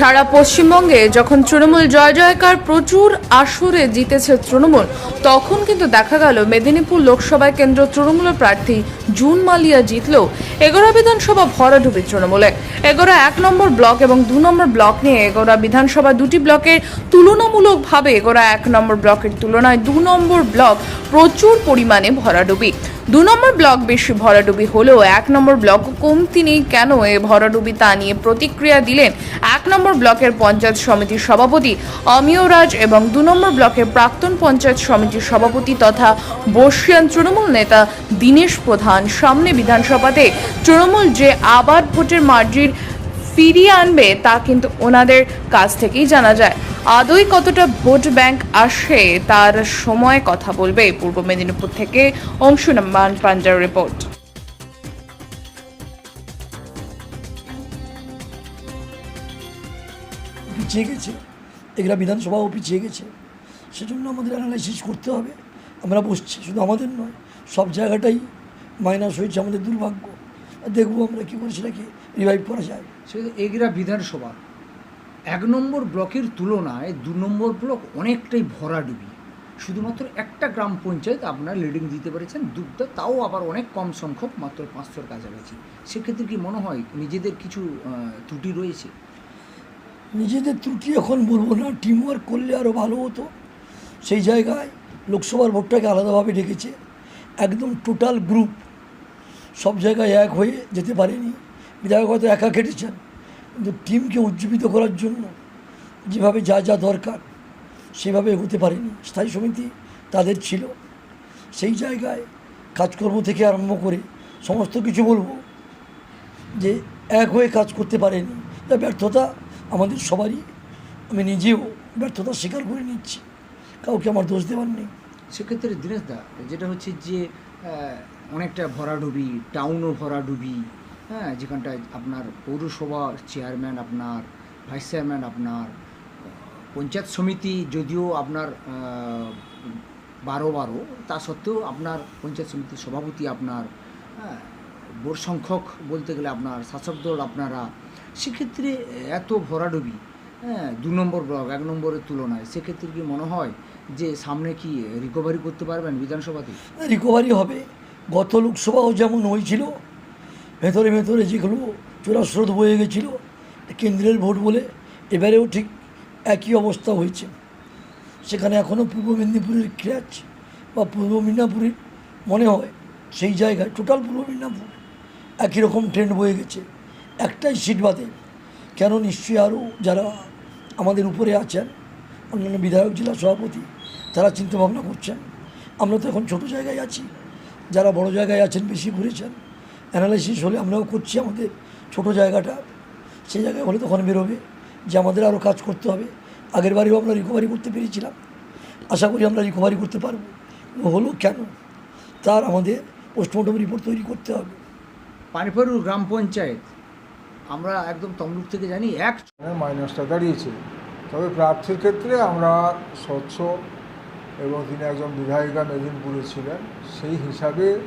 সারা পশ্চিমবঙ্গে যখন তৃণমূল জয় জয়কার প্রচুর আসরে জিতেছে তৃণমূল, তখন কিন্তু দেখা গেল মেদিনীপুর লোকসভায় কেন্দ্র তৃণমূলের প্রার্থী জুন মালিয়া জিতলেও এগোড়া বিধানসভা ভরাডুবি তৃণমূলে। এগোড়া এক নম্বর ব্লক এবং দু নম্বর ব্লক নিয়ে এগোড়া বিধানসভা দুটি ব্লকের তুলনামূলকভাবে এগোড়া এক নম্বর ব্লকের তুলনায় দু নম্বর ব্লক প্রচুর পরিমাণে ভরাডুবি। দু নম্বর ব্লক বেশি ভরাডুবি হলেও এক নম্বর ব্লক কমতি নেই। কেন এ ভরাডুবি তা নিয়ে প্রতিক্রিয়া দিলেন এক নম্বর ব্লকের পঞ্চায়েত সমিতির সভাপতি অমিয় রাজ এবং দু নম্বর ব্লকের প্রাক্তন পঞ্চায়েত সমিতির সভাপতি তথা বর্ষিয়ান তৃণমূল নেতা দীনেশ প্রধান। সামনে বিধানসভাতে তৃণমূল যে আবার ভোটের মার্জির ফিরিয়ে আনবে তা কিন্তু ওনাদের কাছ থেকেই জানা যায়। আদৌ কতটা ভোট ব্যাংক আসে তার সময় কথা বলবে পূর্ব মেদিনীপুর থেকে অংশুমান পাঞ্জার রিপোর্ট। পিছিয়ে গেছে। এগুলা বিধানসভাও পিছিয়ে গেছে। সেজন্য আমাদের অ্যানালাইসিস করতে হবে। আমরা বসছি শুধু আমাদের নয় সব জায়গাটাই মাইনাস হয়েছে আমাদের দুর্ভাগ্য। আর দেখব আমরা কী করে সেটাকে রিভাইভ করা যায়। সেটা এগরা বিধানসভা। এক নম্বর ব্লকের তুলনায় দু নম্বর ব্লক অনেকটাই ভরা ভরাডুবি। শুধুমাত্র একটা গ্রাম পঞ্চায়েত আপনার লিডিং দিতে পেরেছেন দুটা তাও আবার অনেক কম সংখ্যক, মাত্র পাঁচশোর কাছাকাছি। সেক্ষেত্রে কি মনে হয় নিজেদের কিছু ত্রুটি রয়েছে? নিজেদের ত্রুটি এখন বলব না টিম ওয়ার্ক করলে আরও ভালো হতো। সেই জায়গায় লোকসভার ভোটটাকে আলাদাভাবে ডেকেছে। একদম টোটাল গ্রুপ সব জায়গায় এক হয়ে যেতে পারেনি। বিধায়ক হয়তো একা কেটেছেন কিন্তু টিমকে উজ্জীবিত করার জন্য যেভাবে যা যা দরকার সেভাবে এগোতে পারেনি। স্থায়ী সমিতি তাদের ছিল। সেই জায়গায় কাজকর্ম থেকে আরম্ভ করে সমস্ত কিছু বলব যে এক হয়ে কাজ করতে পারেনি। তা ব্যর্থতা আমাদের সবারই। আমি নিজেও ব্যর্থতা স্বীকার করে নিচ্ছি। কাউকে আমার দোষ দেওয়ার নেই। সেক্ষেত্রে দা, যেটা হচ্ছে যে অনেকটা ভরাডুবি টাউনও ভরাডুবি হ্যাঁ যেখানটায় আপনার পৌরসভার চেয়ারম্যান আপনার ভাইস চেয়ারম্যান আপনার, পঞ্চায়েত সমিতি যদিও আপনার বারো বারো, তা সত্ত্বেও আপনার পঞ্চায়েত সমিতির সভাপতি আপনার হ্যাঁ বোর সংখ্যক বলতে গেলে আপনার শাসক দল আপনারা, সেক্ষেত্রে এত ভরাডুবি হ্যাঁ দু নম্বর ব্লক, এক নম্বরের তুলনায়, সেক্ষেত্রে কি মনে হয় যে সামনে কি রিকভারি করতে পারবেন বিধানসভাতে? রিকভারি হবে। গত লোকসভাও যেমন হয়েছিল ভেতরে ভেতরে যেগুলো চোরাস্রোত বয়ে গেছিল, কেন্দ্রের ভোট বলে এবারেও ঠিক একই অবস্থা হয়েছে। সেখানে এখনও পূর্ব মেদিনীপুরের ক্র্যাচ বা পূর্ব মেদিনীপুরের মনে হয় সেই জায়গায়, টোটাল পূর্ব মেদিনীপুর একই রকম ট্রেন্ড বয়ে গেছে। একটাই সিট বাদে, কেন নিশ্চয়ই আরও যারা আমাদের উপরে আছেন, অন্যান্য বিধায়ক, জেলা সভাপতি, তারা চিন্তাভাবনা করছেন। আমরা তো এখন ছোটো জায়গায় আছি, যারা বড় জায়গায় আছেন, বেশি ঘুরেছেন অ্যানালাইসিস হলে আমরাও করছি আমাদের ছোট জায়গাটা। সেই জায়গায় হলে তখন বেরোবে যে আমাদের আরও কাজ করতে হবে। আগের বারেও আমরা রিকভারি করতে পেরেছিলাম। আশা করি আমরা রিকভারি করতে পারব। হলো কেন? তার আমাদের পোস্টমর্টম রিপোর্ট তৈরি করতে হবে। পানিপাড়ুর গ্রাম পঞ্চায়েত আমরা একদম তমলুক থেকে জানি এক মাইনাসটা দাঁড়িয়েছে। তবে প্রার্থীর ক্ষেত্রে আমরা স্বচ্ছ এবং তিনি একজন বিধায়িকা মেদিনীপুরে ছিলেন। সেই হিসাবে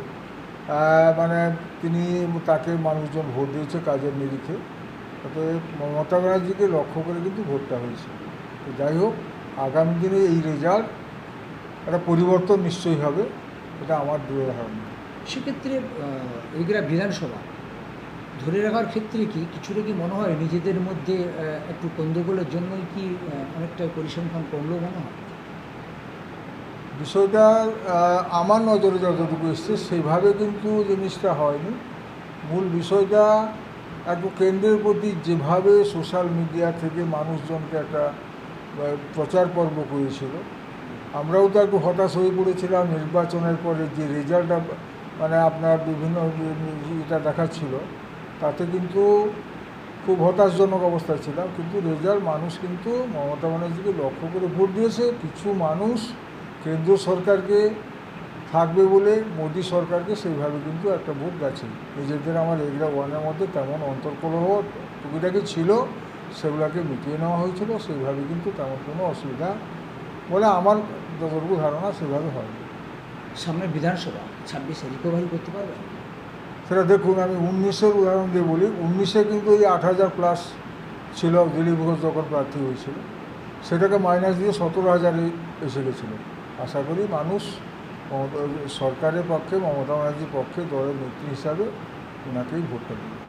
মানে তিনি তাকে মানুষজন ভোট দিয়েছে কাজের নিরিখে। অতএব মমতা ব্যানার্জিকে লক্ষ্য করে কিন্তু ভোটটা হয়েছে। তো যাই হোক, আগামী দিনে এই রেজাল্ট একটা পরিবর্তন নিশ্চয়ই হবে, এটা আমার দূরে ধারণা। সেক্ষেত্রে এগুলা বিধানসভা, ধরে রাখার ক্ষেত্রে কি কিছুটা কি মনে হয় নিজেদের মধ্যে একটু গণ্ডগোলের জন্যই কি অনেকটা পরিসংখ্যান কমলো মনে হয়? বিষয়টা আমার নজরে যতটুকু এসছে সেইভাবে কিন্তু জিনিসটা হয়নি। মূল বিষয়টা একটু কেন্দ্রের প্রতি যেভাবে সোশ্যাল মিডিয়া থেকে মানুষজনকে একটা প্রচার পর্ব করেছিল, আমরাও তো একটু হতাশ হয়ে পড়েছিলাম। নির্বাচনের পরে যে রেজাল্টটা মানে আপনার বিভিন্ন এটা দেখাচ্ছিল, তাতে কিন্তু খুব হতাশজনক অবস্থায় ছিলাম। কিন্তু রেজাল্ট মানুষ কিন্তু মমতা ব্যানার্জিকে লক্ষ্য করে ভোট দিয়েছে। কিছু মানুষ কেন্দ্র সরকারকে থাকবে বলে মোদী সরকারকে সেইভাবে কিন্তু একটা ভোট গেছে। নিজেদের আমার এগুলা ওয়ানের মধ্যে তেমন অন্তর্কলহ টুকিটাকি ছিল সেগুলোকে মিটিয়ে নেওয়া হয়েছিল সেইভাবে কিন্তু তেমন কোনো অসুবিধা বলে আমার যতটুকু ধারণা সেভাবে হয়নি। সামনে বিধানসভা ছাব্বিশে রিকভারি করতে পারবে? সেটা দেখুন আমি উনিশের উদাহরণ দিয়ে বলি উনিশে কিন্তু এই আট হাজার প্লাস ছিল দিলীপ ঘোষ যখন প্রার্থী হয়েছিল সেটাকে মাইনাস দিয়ে সতেরো হাজারে এসে গেছিল। আশা করি মানুষ সরকারের পক্ষে মমতা ব্যানার্জির পক্ষে দলের নেত্রী হিসাবে ওনাকেই ভোটটা দেবে